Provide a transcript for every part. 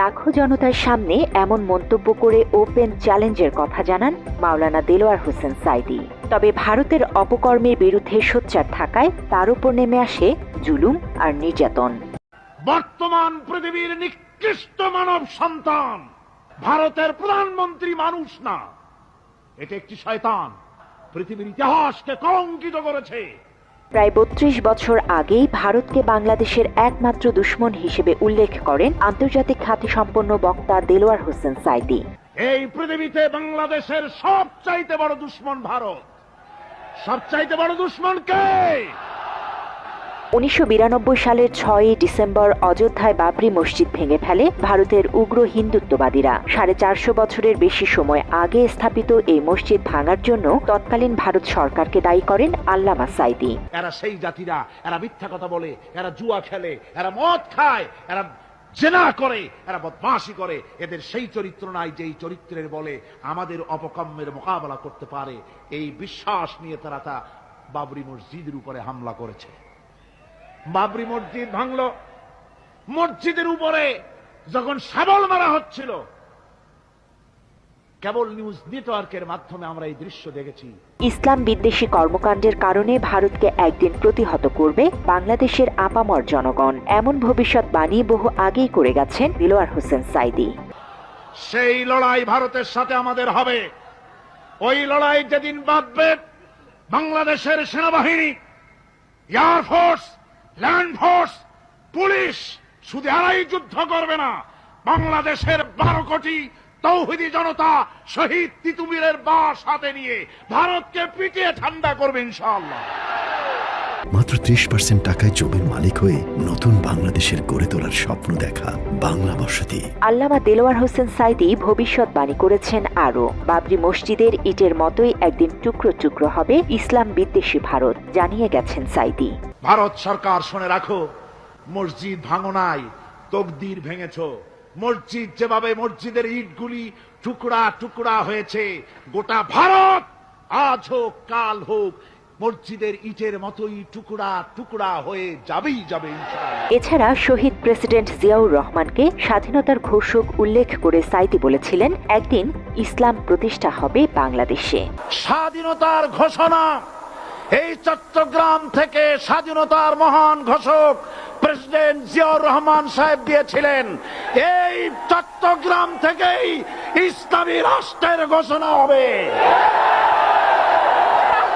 লাখো জনতার সামনে এমন মন্তব্য করে ওপেন চ্যালেঞ্জের কথা জানান মাওলানা দেলোয়ার হোসেন সাইদি। তবে ভারতের অপকর্মের বিরুদ্ধে সোচ্চার থাকায় তার উপর নেমে আসে জুলুম আর নির্যাতন। বর্তমান পৃথিবীর নিকৃষ্ট মানব সন্তান ভারতের প্রধানমন্ত্রী মানুষ না। এটা একটি শয়তান। পৃথিবীর ইতিহাসকে কলঙ্কিত করেছে। প্রায় বত্রিশ বছর আগেই ভারতকে বাংলাদেশের একমাত্র দুশ্মন হিসেবে উল্লেখ করেন আন্তর্জাতিক খ্যাতিসম্পন্ন বক্তা দেলোয়ার হোসেন সাইদি। এই পৃথিবীতে বাংলাদেশের সবচাইতে বড় দুশ্মন ভারত। সবচাইতে বড় দুশ্মন কে? উনিশশো সালের ছয়ই ডিসেম্বর অযোধ্যায় বাবরি মসজিদ ভেঙে ফেলে ভারতের উগ্র হিন্দুত্ববাদীরা। সাড়ে চারশো বছরের বেশি সময় আগে স্থাপিত এই মসজিদ ভাঙার জন্য তৎকালীন ভারত সরকারকে দায়ী করেন আল্লামা সাইদি। এরা সেই জাতিরা, এরা মিথ্যা কথা বলে, এরা জুয়া খেলে, এরা মদ খায়, এরা জেনা করে, এরা বদমাশি করে। এদের সেই চরিত্র নাই যেই চরিত্রের বলে আমাদের অপকম্মের মোকাবেলা করতে পারে। এই বিশ্বাস নিয়ে তারা তা বাবরি মসজিদের উপরে হামলা করেছে। বাবরি মসজিদ ভাঙলো। মসজিদের উপরে যখন শাবল মারা হচ্ছিল কেবল নিউজ নেটওয়ার্কের মাধ্যমে আমরা এই দৃশ্য দেখেছি। ইসলাম বিদ্বেষী কর্মকাণ্ডের কারণে ভারতকে একদিন প্রতিহত করবে বাংলাদেশের আপামর জনগণ। এমন ভবিষ্যৎ বাণী বহু আগেই করে গেছেন দিলোয়ার হোসেন সাইদি। সেই লড়াই ভারতের সাথে আমাদের হবে। ওই লড়াই যেদিন বাঁধবে বাংলাদেশের সেনাবাহিনী এয়ারফোর্স ল্যান্ড ফোর্স পুলিশ শুধু এরাই যুদ্ধ করবে না। বাংলাদেশের বারো কোটি তৌহিদি জনতা শহীদ তিতুমিরের বাস হাতে নিয়ে ভারতকে পিটিয়ে ঠান্ডা করবে ইনশাআল্লাহ। মাত্র ত্রিশ পার্সেন্ট টাকায় জমির মালিক হয়ে নতুন বাংলাদেশের গড়ে তোলার স্বপ্ন দেখা বাংলা বসতি। আল্লামা দেলোয়ার হোসেন সাইদি ভবিষ্যৎবাণী করেছেন আরও। বাবরি মসজিদের ইটের মতোই একদিন টুকরো টুকরো হবে ইসলাম বিদ্বেষী ভারত জানিয়ে গেছেন সাইদি। ভারত সরকার শুনে রাখো। মসজিদ ভাঙনায় তকদির ভেঙেছ। মসজিদ যেভাবে মসজিদের ইটগুলি টুকরা টুকরা হয়েছে গোটা ভারত আজ হোক কাল হোক মসজিদের ইটের মতোই টুকরা টুকরা হয়ে যাবেই যাবে এছাড়া শহীদ প্রেসিডেন্ট জিয়াউর রহমানকে স্বাধীনতার ঘোষক উল্লেখ করে সাইতি বলেছিলেন একদিন ইসলাম প্রতিষ্ঠা হবে বাংলাদেশে। স্বাধীনতার ঘোষণা এই চট্টগ্রাম থেকে স্বাধীনতার মহান ঘোষক প্রেসিডেন্ট জিয়াউর রহমান সাহেব দিয়েছিলেন। এই চট্টগ্রাম থেকেই ইসলামী রাষ্ট্রের ঘোষণা হবে।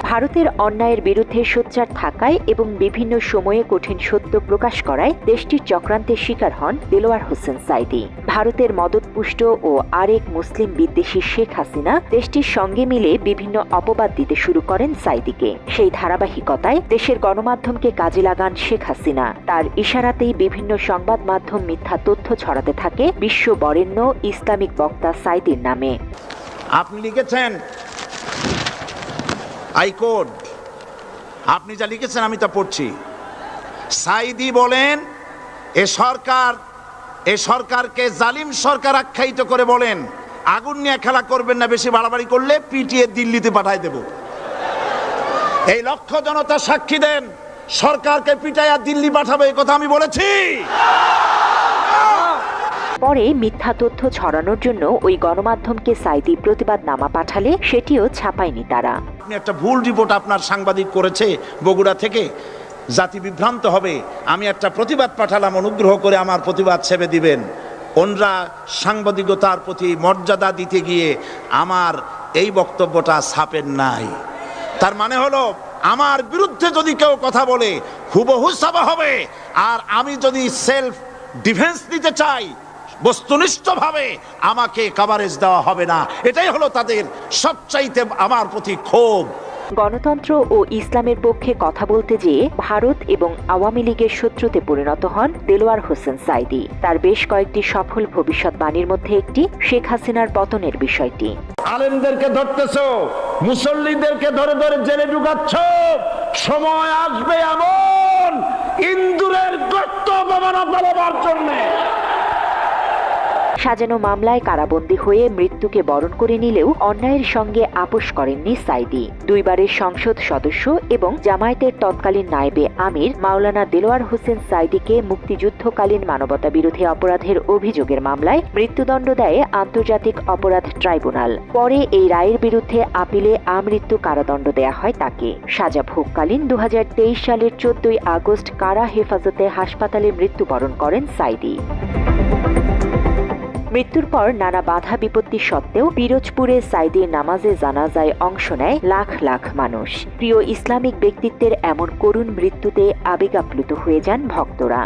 ভারতের অন্যায়ের বিরুদ্ধে সোচ্চার থাকায় এবং বিভিন্ন সময়ে কঠিন সত্য প্রকাশ করায় দেশটির চক্রান্তের শিকার হন দেলোয়ার হোসেন সাইদি। ভারতের মদতপুষ্ট ও আরেক মুসলিম বিদ্বেষী শেখ হাসিনা দেশটির সঙ্গে মিলে বিভিন্ন অপবাদ দিতে শুরু করেন সাইদিকে। সেই ধারাবাহিকতায় দেশের গণমাধ্যমকে কাজে লাগান শেখ হাসিনা। তার ইশারাতেই বিভিন্ন সংবাদ মাধ্যম মিথ্যা তথ্য ছড়াতে থাকে বিশ্ব বরেণ্য ইসলামিক বক্তা সাইদির নামে। আপনি লিখেছেন? হাইকোর্ট আপনি যা লিখেছেন আমি তা পড়ছি। সাইদি বলেন, এ সরকার এ সরকারকে জালিম সরকার আখ্যায়িত করে বলেন আগুন নিয়ে খেলা করবেন না বেশি বাড়াবাড়ি করলে পিটিয়ে দিল্লিতে পাঠায় দেব। এই লক্ষ জনতা সাক্ষী দেন সরকারকে পিটাইয়া দিল্লি পাঠাবে এই কথা আমি বলেছি। পরে মিথ্যা তথ্য ছড়ানোর জন্য ওই গণমাধ্যমকে সাইদি প্রতিবাদনামা পাঠালে সেটিও ছাপায়নি তারা। আপনি একটা ভুল রিপোর্ট আপনার সাংবাদিক করেছে বগুড়া থেকে। জাতি বিভ্রান্ত হবে, আমি একটা প্রতিবাদ পাঠালাম, অনুগ্রহ করে আমার প্রতিবাদ সেবে দিবেন। ওনরা সাংবাদিকতার প্রতি মর্যাদা দিতে গিয়ে আমার এই বক্তব্যটা ছাপেন নাই। তার মানে হলো, আমার বিরুদ্ধে যদি কেউ কথা বলে, হুবহু ছাপা হবে। আর আমি যদি সেলফ ডিফেন্স নিতে চাই, বস্তুনিষ্ঠভাবে আমাকে কাভারেজ দেওয়া হবে না। এটাই হলো তাদের সবচাইতে আমার প্রতি ক্ষোভ। গণতন্ত্র ও ইসলামের পক্ষে কথা বলতে যেয়ে ভারত এবং আওয়ামী লীগের শত্রুতে পরিণত হন দেলোয়ার হোসেন সাইদি। তার বেশ কয়েকটি সফল ভবিষ্যৎবাণীর মধ্যে একটি শেখ হাসিনার পতনের বিষয়টি। আলেমদেরকে ধরতেছো, মুসল্লিদেরকে ধরে ধরে জেলে ঢুকাচ্ছ, সময় আসবে এমন ইন্দুরের গর্ত পালাবার জন্যে। সাজানো মামলায় কারাবন্দী হয়ে মৃত্যুকে বরণ করে নিলেও অন্যায়ের সঙ্গে আপোষ করেননি সাইদি। দুইবারের সংসদ সদস্য এবং জামায়াতের তৎকালীন নায়েবে আমির মাওলানা দেলোয়ার হোসেন সাইদিকে মুক্তিযুদ্ধকালীন মানবতা বিরোধী অপরাধের অভিযোগের মামলায় মৃত্যুদণ্ড দেয় আন্তর্জাতিক অপরাধ ট্রাইব্যুনাল। পরে এই রায়ের বিরুদ্ধে আপিলে আমৃত্যু কারাদণ্ড দেয়া হয় তাকে। সাজা ভোগকালীন দু হাজার তেইশ সালের চোদ্দই আগস্ট কারা হেফাজতে হাসপাতালে মৃত্যুবরণ করেন সাইদি? মৃত্যুর পর নানা বাধা বিপত্তি সত্ত্বেও পিরোজপুরে সাইদির নামাজে জানাজায় অংশ নেয় লাখ লাখ মানুষ। প্রিয় ইসলামিক ব্যক্তিত্বের এমন করুণ মৃত্যুতে আবেগাপ্লুত হয়ে যান ভক্তরা।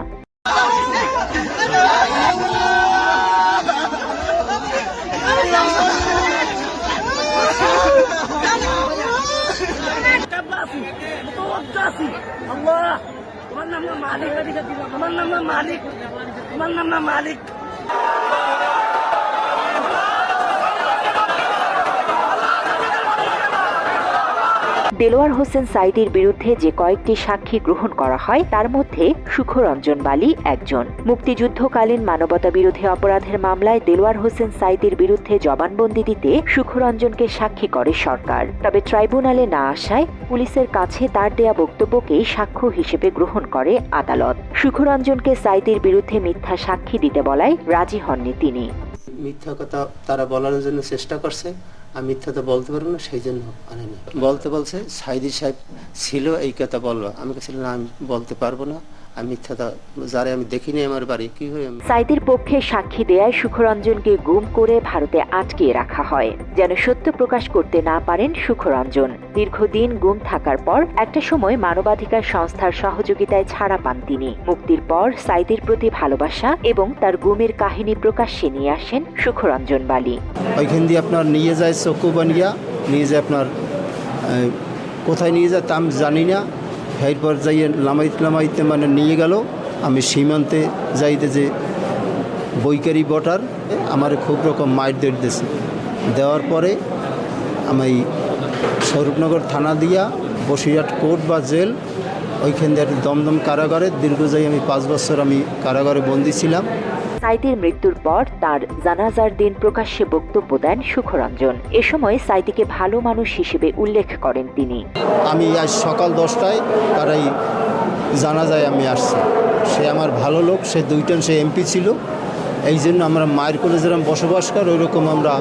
মুতওয়াজ্জাসি আল্লাহ তোমার নাম না মালিক। তোমার নাম না মালিক তোমার নাম না মালিক দেলোয়ার হোসেন সাইদির বিরুদ্ধে যে কয়েকটি সাক্ষী গ্রহণ করা হয়, তার মধ্যে সুখরঞ্জন বালি একজন। মুক্তিযুদ্ধকালীন মানবতা বিরোধী অপরাধের মামলায় দেলোয়ার হোসেন সাইদির বিরুদ্ধে জবানবন্দি দিতে সুখরঞ্জনকে সাক্ষী করে সরকার। তবে ট্রাইব্যুনালে না আসায় পুলিশের কাছে তার দেয়া বক্তব্যকেই সাক্ষ্য হিসেবে গ্রহণ করে আদালত। সুখরঞ্জনকে সাইদির বিরুদ্ধে মিথ্যা সাক্ষী দিতে বলায় রাজি হননি তিনি। মিথ্যা কথা তারা বলার জন্য চেষ্টা করছে। আমি মিথ্যা তো বলতে পারব না সেই জন্য আনেনি বলতে বলছে সাইদি সাহেব ছিল, এই কথা বলল। আমি ছিল না, আমি বলতে পারব না। আমি মিথ্যাটা যারে আমি দেখিনি আমার বাড়ি কি হয়ে সাইদের পক্ষে সাক্ষী দেয়ায় সুখরঞ্জনকে গুম করে ভারতে আটকিয়ে রাখা হয় যেন সত্য প্রকাশ করতে না পারেন সুখরঞ্জন। দীর্ঘদিন গুম থাকার পর একটা সময় মানবাধিকার সংস্থার সহযোগিতায় ছাড়া পান তিনি। মুক্তির পর সাইদের প্রতি ভালোবাসা এবং তার গুমের কাহিনী প্রকাশ্যে নিয়ে আসেন সুখরঞ্জন বালি। ওইখান দিয়ে আপনার নিয়ে যায় চকু বানিয়া নিয়ে যায় আপনার কোথায় নিয়ে যায় তা আমি জানি না। এরপর যাইয়ে লামাইতে লামাইতে মানে নিয়ে গেল। আমি সীমান্তে যাইতে যে বৈকারি বটার, আমার খুব রকম মাইর দেড় দিয়েছে দেওয়ার পরে আমি স্বরূপনগর থানা দিয়া বসিরহাট কোর্ট বা জেল, ওইখান দিয়ে দমদম কারাগারে। দীর্ঘ যাই আমি পাঁচ বছর আমি কারাগারে বন্দি ছিলাম। সাইদির মৃত্যুর পর তার জানাজার দিন প্রকাশ্যে বক্তব্য দেন সুখরঞ্জন। এ সময় সাইদিকে ভালো মানুষ হিসেবে উল্লেখ করেন তিনি। আমি আজ সকাল দশটায় তারাই জানা যায় আমি আসছি। সে আমার ভালো লোক, সে দুইটান সে এমপি ছিল। এই জন্য আমরা মায়ের কোলে বসবাস কর ওই রকম আমরা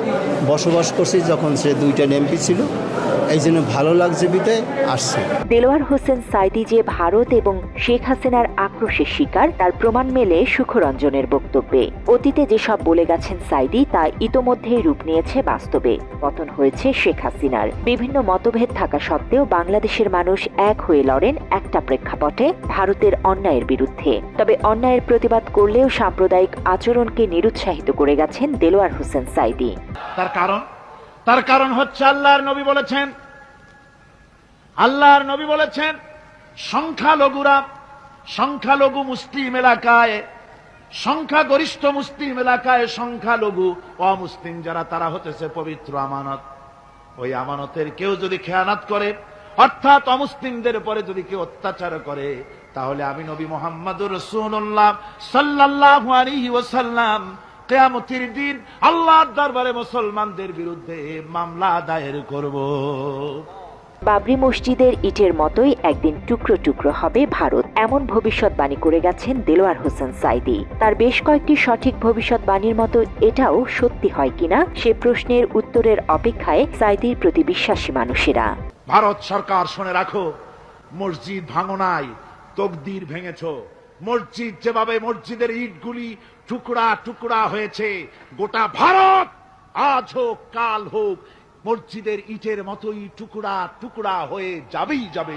বসবাস করছি যখন সে দুইটান এমপি ছিল। এই জন্য ভালো লাগছে বিদায় আসছে। দেলোয়ার হোসেন সাইদি যে ভারত এবং শেখ হাসিনার আক্রোশের শিকার তার প্রমাণ মেলে সুখরঞ্জনের বক্তব্যে। অতীতে যেসব বলে গেছেন সাইদি তা ইতোমধ্যেই রূপ নিয়েছে বাস্তবে। পতন হয়েছে শেখ হাসিনার। বিভিন্ন মতভেদ থাকা সত্ত্বেও বাংলাদেশের মানুষ এক হয়ে লড়েন একটা প্রেক্ষাপটে ভারতের অন্যায়ের বিরুদ্ধে। তবে অন্যায়ের প্রতিবাদ করলেও সাম্প্রদায়িক আচরণকে নিরুৎসাহিত করে গেছেন দেলোয়ার হোসেন সাইদি। তার কারণ? তার কারণ হচ্ছে আল্লাহর নবী বলেছেন, আল্লাহর নবী বলেছেন, সংখ্যালঘুরা সংখ্যালঘু মুসলিম এলাকায়, সংখ্যাগরিষ্ঠ মুসলিম এলাকায় সংখ্যালঘু অমুসলিম যারা, তারা হতেছে পবিত্র আমানত। ওই আমানতের কেউ যদি খেয়ানাত করে, অর্থাৎ অমুসলিমদের উপরে যদি কেউ অত্যাচার করে, তাহলে আমি নবী মোহাম্মদুর রসুল্লাহ সাল্লাহ আলাইহি ওয়াসাল্লাম কেয়ামতির দিন আল্লাহর দরবারে মুসলমানদের বিরুদ্ধে মামলা দায়ের করব। বাবরি মসজিদের ইটের মতোই একদিন টুকরো টুকরো হবে ভারত। এমন ভবিষ্যৎবাণী করে গেছেন দেলোয়ার হোসেন সাইদি। তার বেশ কয়েকটি সঠিক ভবিষ্যৎবাণীর মতো এটাও সত্যি হয় কিনা সে প্রশ্নের উত্তরের অপেক্ষায় সাইদির প্রতি বিশ্বাসী মানুষেরা। ভারত সরকার শুনে রাখো মসজিদ ভাঙনায় তকদির ভেঙেছ। মসজিদ যেভাবে মসজিদের ইটগুলি টুকরা টুকরা হয়েছে, গোটা ভারত আজ হোক, কাল হোক, মসজিদের ইটের মতোই টুকরা টুকরা হয়ে যাবেই যাবে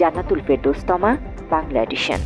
জানাতুল ফেরদৌস্তমা বাংলা এডিশন।